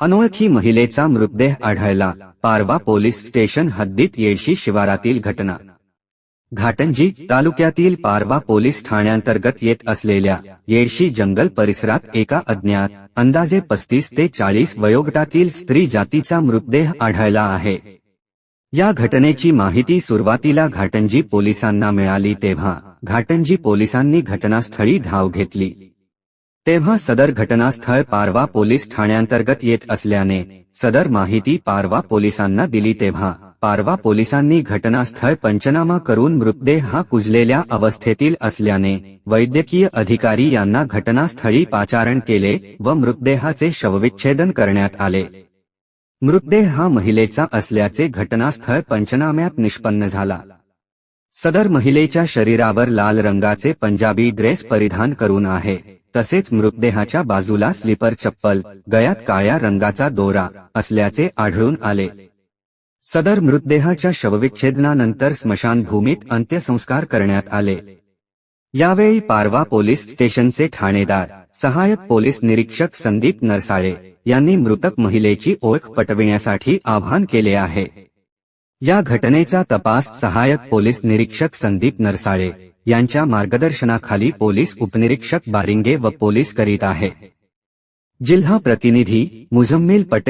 अनोळखी महिलेचा मृतदेह आढळला. पारवा पोलीस स्टेशन हद्दीत येळशी शिवारातील घटना. घाटंजी तालुक्यातील पारवा पोलीस ठाण्यांतर्गत येत असलेल्या येडशी जंगल परिसरात एका अज्ञात अंदाजे पस्तीस ते चाळीस वयोगटातील स्त्री जातीचा मृतदेह आढळला आहे. या घटनेची माहिती सुरुवातीला घाटंजी पोलिसांना मिळाली तेव्हा घाटंजी पोलिसांनी घटनास्थळी धाव घेतली. तेव्हा सदर घटनास्थळ पारवा पोलीस ठाण्यांतर्गत येत असल्याने सदर माहिती पारवा पोलिसांना दिली तेव्हा पारवा पोलिसांनी घटनास्थळ पंचनामा करून मृतदेह हा कुजलेल्या अवस्थेतील असल्याने वैद्यकीय अधिकारी यांना घटनास्थळी पाचारण केले व मृतदेहाचे शवविच्छेदन करण्यात आले. मृतदेह हा महिलेचा असल्याचे घटनास्थळ पंचनाम्यात निष्पन्न झाला. सदर महिलेच्या शरीरावर लाल रंगाचे पंजाबी ड्रेस परिधान करून आहे. तसेच मृतदेहाच्या बाजूला स्लीपर चप्पल गळ्यात काळ्या रंगाचा दोरा असल्याचे आढळून आले. सदर मृतदेहाच्या शवविच्छेदनानंतर स्मशानभूमीत अंत्यसंस्कार करण्यात आले. यावेळी पारवा पोलीस स्टेशनचे ठाणेदार सहायक पोलीस निरीक्षक संदीप नरसाळे यांनी मृतक महिलेची ओळख पटविण्यासाठी आवाहन केले आहे. या घटनेचा तपास सहायक पोलीस निरीक्षक संदीप नरसाळे यांच्या मार्गदर्शनाखाली पोलीस उपनिरीक्षक बारिंगे व पोलीस करीत आहे. जिल्हा प्रतिनिधी मुझम्मिल पटेल